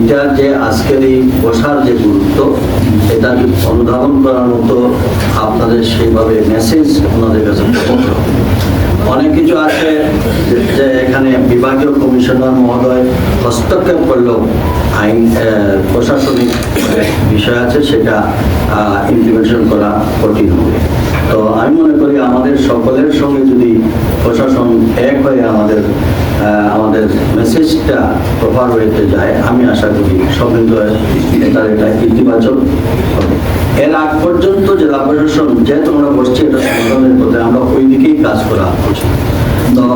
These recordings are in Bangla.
এটার যে আজকের এই বসার যে গুরুত্ব, এটা অনুধাবন করার মতো আপনাদের সেইভাবে মেসেজ ওনাদের কাছে অনেক কিছু আছে যে- এখানে বিভাগীয় কমিশনার মহোদয় হস্তক্ষেপ করলেও আইন প্রশাসনিক বিষয় আছে সেটা ইমপ্লিমেন্টেশন করা কঠিন হবে। তো আমি মনে করি আমাদের সকলের সঙ্গে যদি প্রশাসন এক হয়ে আমাদের আমাদের মেসেজটা প্রপার ওয়েতে যায়। আমি আশা করি সমৃদ্ধ এটা ইতিবাচক এর আগ পর্যন্ত জেলা প্রশাসন যেহেতু আমরা বসছি, এটা সমাধানের পথে আমরা ওই দিকেই কাজ করা উচিত। তো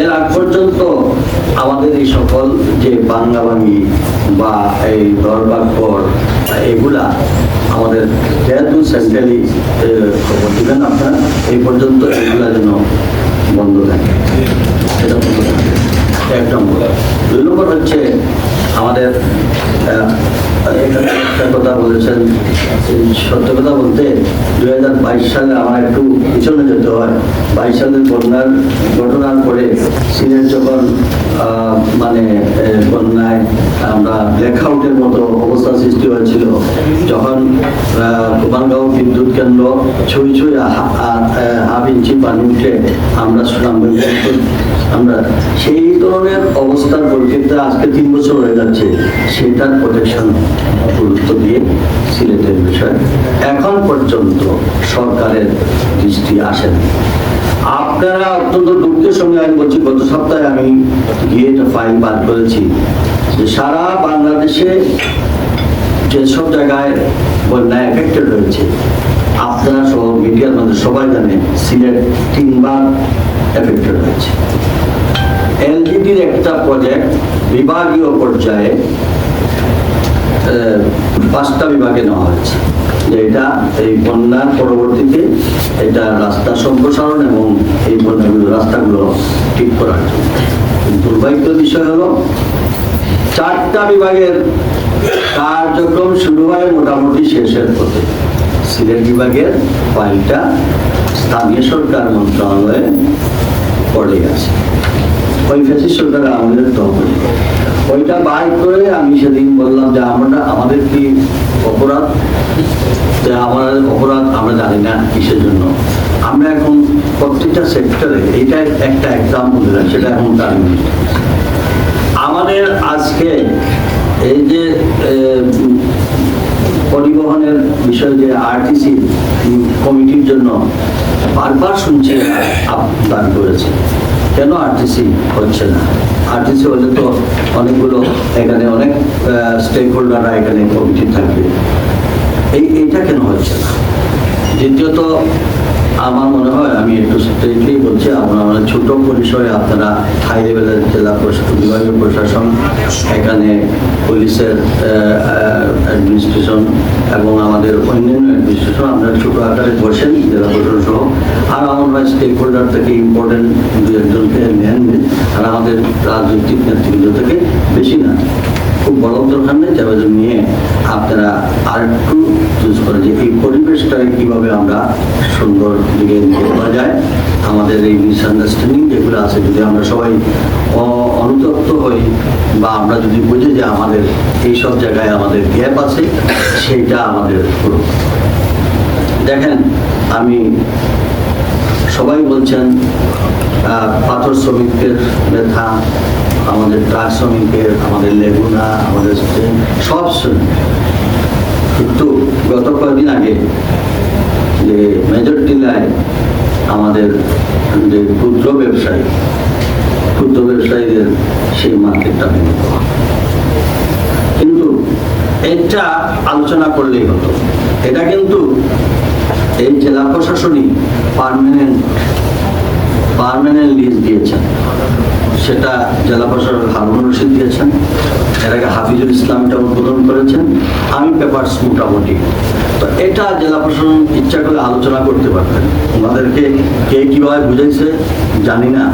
এর আগ পর্যন্ত আমাদের এই সকল যে বাংলাবাঙ্গি বা এই দরবার এগুলা আমাদের যেহেতু সেন্ট্রালি খবর দিবেন আপনারা, এই পর্যন্ত এগুলা যেন বলেছেন, সত্য কথা বলতে দুই হাজার বাইশ সালে আমার একটু পিছনে যেতে হয়। বাইশ সালের বন্যার ঘটনার পরে সিলেট যখন মানে বন্যায় আমরা ব্ল্যাক আউটের মতো অবস্থা সৃষ্টি হয়েছিল কেন্দ্র ছুঁই ছুঁই হাফ ইঞ্চি পানি উঠে আমরা শুনলাম আমরা সেই ধরনের অবস্থার পরিপ্রেক্ষিতে আজকে তিন বছর হয়ে যাচ্ছে, সেটার প্রোটেকশন গুরুত্ব দিয়ে সিলেটের বিষয় এখন পর্যন্ত সরকারের দৃষ্টি আসেনি। আপনারা অত্যন্ত দুঃখের সঙ্গে আমি বলছি, গত সপ্তাহে আমি গিয়ে একটা ফাইল বার করেছি যে সারা বাংলাদেশে যেসব জায়গায় বন্যায় এফেক্টেড হয়েছে আপনারা সহ মিডিয়ার মধ্যে সবাই জানে, সিলেট তিনবার এফেক্টেড হয়েছে। এলজিডির একটা প্রজেক্ট বিভাগীয় পর্যায়ে পাঁচটা বিভাগে নেওয়া হয়েছে। যে এটা এই বন্যার পরবর্তীতে এটা রাস্তা সম্প্রসারণ এবং এই বন্যাগুলো, রাস্তাগুলো ঠিক করার জন্য। কিন্তু দুর্ভাগ্যের বিষয় হলো, চারটা বিভাগের কার্যক্রম শুরু হয় মোটামুটি শেষের পথে। সিলেট বিভাগের ফাইলটা স্থানীয় সরকার মন্ত্রণালয়ে পড়ে আছে ওই ফেসিস সরকার আমাদের তহবিল ওইটা বার করে আমি সেদিন বললাম যে আমরা, আমাদের কি অপরাধ? যে আমাদের অপরাধ আমরা জানি না কিসের জন্য। আমরা এখন প্রত্যেকটা সেক্টরে এটা একটা এক্সাম্পল দিলাম, সেটা এখন তার আমাদের আজকে এই যে আহ, উম, পরিবহনের বিষয় যে আরটিসি কমিটির জন্য বারবার শুনছে আবেদন করেছে। কেন আরটিসি হচ্ছে না? আরটিসি হলে তো অনেকগুলো, এখানে অনেক স্টেক হোল্ডাররা এখানে কমিটি থাকবে। এই, এইটা কেন হচ্ছে না? দ্বিতীয়ত, আমার মনে হয়, আমি একটু স্ট্রেটলি বলছি আপনারা ছোট পরিসরে আপনারা হাই লেভেলের জেলা প্রশাসন বিভাগীয় প্রশাসন, এখানে পুলিশের অ্যাডমিনিস্ট্রেশন এবং আমাদের অন্যান্য অ্যাডমিনিস্ট্রেশন আমরা ছোট আকারে বসেন, জেলা প্রশাসন সহ। আর আমার স্টেক হোল্ডার থেকে ইম্পর্টেন্ট দু একজনকে নেন আর আমাদের রাজনৈতিক নেতৃত্ব থেকে বেশি না। খুব বড় দরকার নেই, যারা নিয়ে আপনারা আর একটু চুজ করে যে এই পরিবেশটাকে কীভাবে আমরা সুন্দর দিকে নিয়ে যাওয়া যায়। আমাদের এই মিসআন্ডারস্ট্যান্ডিং যেগুলো আছে, যদি আমরা সবাই অনুতপ্ত হই বা আমরা যদি বুঝি যে আমাদের এই সব জায়গায় আমাদের গ্যাপ আছে সেইটা আমাদের পুরো। দেখেন, আমি, সবাই বলছেন পাথর শ্রমিকদের ব্যথা, আমাদের ট্রাক শ্রমিকের আমাদের লেগুনা, আমাদের সব কিন্তু গত কয়েকদিন আগে যে মেজর টিলায় আমাদের যে ক্ষুদ্র ব্যবসায়ী, ক্ষুদ্র ব্যবসায়ীদের সেই মার্কেটটা ভেঙে কিন্তু এটা আলোচনা করলেই হতো। এটা কিন্তু এই জেলা প্রশাসনই পার্মানেন্ট পার্মানেন্ট লিজ দিয়েছেন। সেটা জেলা প্রশাসক হারুন রশিদ দিয়েছেন। আগে হাফিজুল ইসলাম এটা উদ্বোধন করেছেন। আমি পেপারস মোটামুটি। তো এটা জেলা প্রশাসন ইচ্ছা করলে আলোচনা করতে পারবেন ওনাদেরকে কে কীভাবে বুঝাইছে জানি না।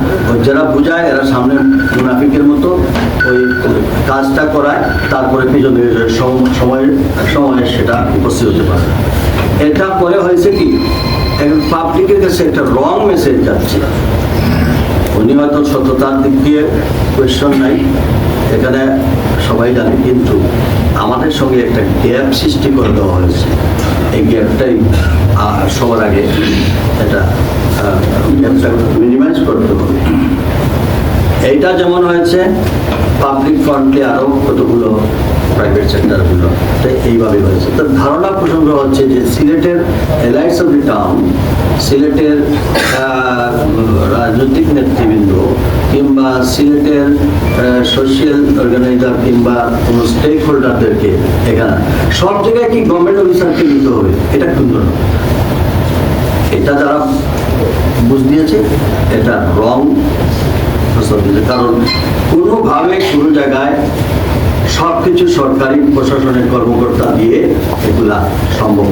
যারা বুঝায়, এরা সামনে মুনাফিকের মতো ওই কাজটা করায় তারপরে পিছনে সম- সময়ের সময়ে সেটা উপস্থিত হতে পারে। এটা পরে হয়েছে কি? এখন পাবলিকের কাছে একটা রং মেসেজ যাচ্ছে। উনি হয়তো সততার দিক দিয়ে কোয়েশন নাই। এখানে সবাই জানে, কিন্তু আমাদের সঙ্গে একটা গ্যাপ সৃষ্টি করে দেওয়া হয়েছে। এই গ্যাপটাই সবার আগে এটা গ্যাপটা মিনিমাইজ করতে হবে। এইটা যেমন হয়েছে পাবলিক ফান্ডে আরও কতগুলো প্রাইভেট সেক্টরগুলো এইভাবে হয়েছে। তো ধারণা প্রসঙ্গ হচ্ছে যে সিলেটের এলাইটস অফ দি টাউন সিলেটের রাজনৈতিক নেতৃবৃন্দ কিংবা সিলেটের সোশ্যাল অর্গানাইজার কিংবা কোনো স্টেক হোল্ডারদেরকে এখানে, সব জায়গায় কি গভর্নমেন্ট অফিসারকে নিতে হবে? এটা কিন্তু এটা যারা বুঝ দিয়েছে, এটা রং কারণ কোনোভাবে কোনো জায়গায় সব কিছু সরকারি প্রশাসনের কর্মকর্তা দিয়ে এগুলা সম্ভব